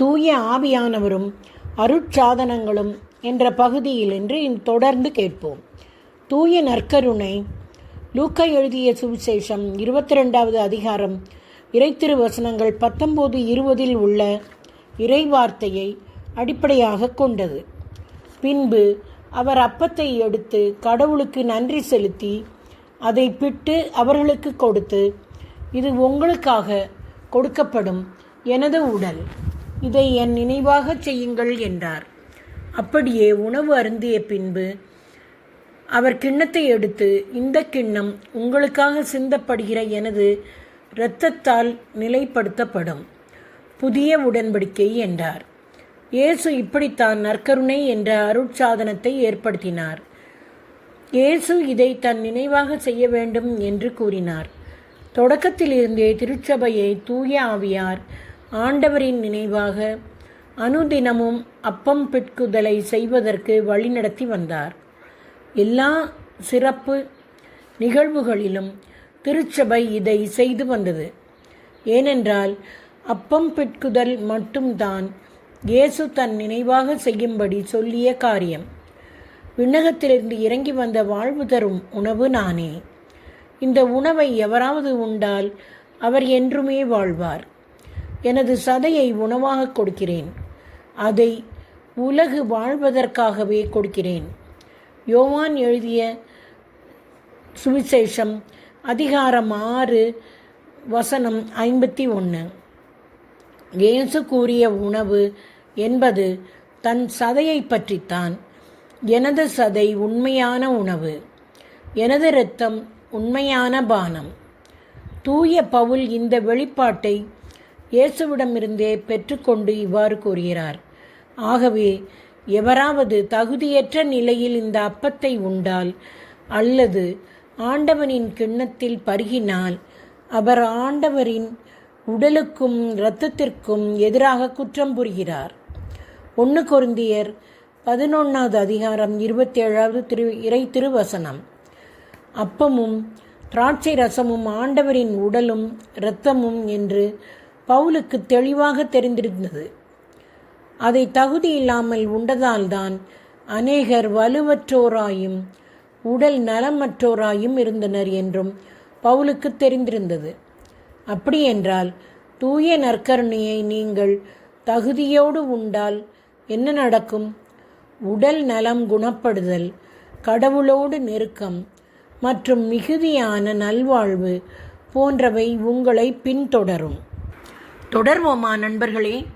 தூய ஆவியானவரும் அருட்சாதனங்களும் என்ற பகுதியில் இன்று தொடர்ந்து கேட்போம். தூய நற்கருணை. லூக்கா எழுதிய சுவிசேஷம் இருபத்தி ரெண்டாவது அதிகாரம் இறைத்திரு வசனங்கள் பத்தொம்போது இருபதில் உள்ள இறைவார்த்தையை அடிப்படையாக கொண்டது. பின்பு அவர் அப்பத்தை எடுத்து கடவுளுக்கு நன்றி செலுத்தி அதை பிட்டு அவர்களுக்கு கொடுத்து இது உங்களுக்காக கொடுக்கப்படும் எனது உடல். இதை என் நினைவாகச் செய்யுங்கள் என்றார். அப்படியே உணவு அருந்திய பின்பு அவர் கிண்ணத்தை எடுத்து இந்த கிண்ணம் உங்களுக்காக சிந்தப்படுகிற எனது இரத்தத்தால் நிலைப்படுத்தப்படும். புதிய உடன்படிக்கை என்றார். இயேசு இப்படித்தான் நற்கருணை என்ற அருட்சாதனத்தை ஏற்படுத்தினார். இயேசு இதை தன் நினைவாக செய்ய வேண்டும் என்று கூறினார். தொடக்கத்திலிருந்தே திருச்சபையை தூய ஆவியார் ஆண்டவரின் நினைவாக அனுதினமும் அப்பம் பிட்குதலை செய்வதற்கு வழிநடத்தி வந்தார். எல்லா சிறப்பு நிகழ்வுகளிலும் திருச்சபை இதை செய்து வந்தது. ஏனென்றால் அப்பம் பிட்குதல் மட்டும்தான் இயேசு தன் நினைவாக செய்யும்படி சொல்லிய காரியம். விண்ணகத்திலிருந்து இறங்கி வந்த வாழ்வு தரும் உணவு நானே. இந்த உணவை எவராவது உண்டால் அவர் என்றுமே வாழ்வார். எனது சதையை உணவாக கொடுக்கிறேன். அதை உலகு வாழ்வதற்காகவே கொடுக்கிறேன். யோவான் எழுதிய சுவிசேஷம் அதிகாரம் ஆறு வசனம் ஐம்பத்தி ஒன்று இயேசு கூறிய உணவு என்பது தன் சதையை பற்றித்தான். எனது சதை உண்மையான உணவு எனது இரத்தம் உண்மையான பானம். தூய பவுல் இந்த வெளிப்பாட்டை இயேசுவிடமிருந்தே பெற்றுக்கொண்டு இவ்வாறு கூறுகிறார். ஆகவே எவராவது தகுதியற்ற நிலையில் இந்த அப்பத்தை உண்டால் அல்லது ஆண்டவனின் கிண்ணத்தில் பருகினால் அவர் ஆண்டவரின் உடலுக்கும் இரத்தத்திற்கும் எதிராக குற்றம் புரிகிறார். ஒன்று கொருந்தியர் பதினொன்றாவது அதிகாரம் இருபத்தேழாவது திரு இறை திருவசனம். அப்பமும் திராட்சை ரசமும் ஆண்டவரின் உடலும் இரத்தமும் என்று பவுலுக்கு தெளிவாக தெரிந்திருந்தது. அதை தகுதி இல்லாமல் உண்டதால்தான் அநேகர் வலுவற்றோராயும் உடல் நலமற்றோராயும் இருந்தனர் என்றும் பவுலுக்கு தெரிந்திருந்தது. அப்படியென்றால் தூய நற்கருணையை நீங்கள் தகுதியோடு உண்டால் என்ன நடக்கும்? உடல் நலம் குணப்படுதல் கடவுளோடு நெருக்கம் மற்றும் மிகுதியான நல்வாழ்வு போன்றவை உங்களை பின்தொடரும். தொடர்வோமா நண்பர்களே?